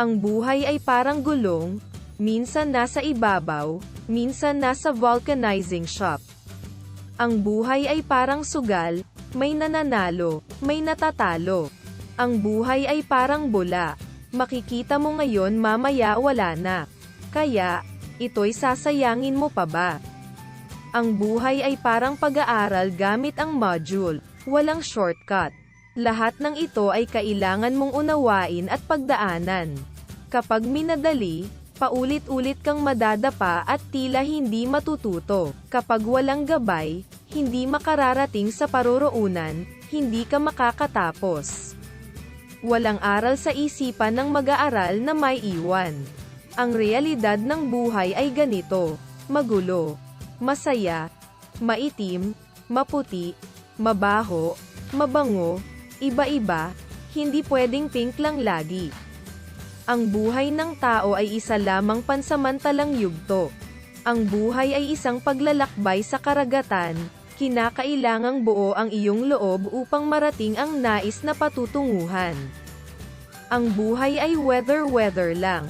Ang buhay ay parang gulong, minsan nasa ibabaw, minsan nasa vulcanizing shop. Ang buhay ay parang sugal, may nananalo, may natatalo. Ang buhay ay parang bula. Makikita mo ngayon mamaya wala na. Kaya, ito'y sasayangin mo pa ba? Ang buhay ay parang pag-aaral gamit ang module, walang shortcut. Lahat ng ito ay kailangan mong unawain at pagdaanan. Kapag minadali, paulit-ulit kang madadapa at tila hindi matututo. Kapag walang gabay, hindi makararating sa paroroonan, hindi ka makakatapos. Walang aral sa isipan ng mag-aaral na may iwan. Ang realidad ng buhay ay ganito, magulo, masaya, maitim, maputi, mabaho, mabango, iba-iba, hindi pwedeng pink lang lagi. Ang buhay ng tao ay isa lamang pansamantalang yugto. Ang buhay ay isang paglalakbay sa karagatan, kinakailangang buo ang iyong loob upang marating ang nais na patutunguhan. Ang buhay ay weather-weather lang,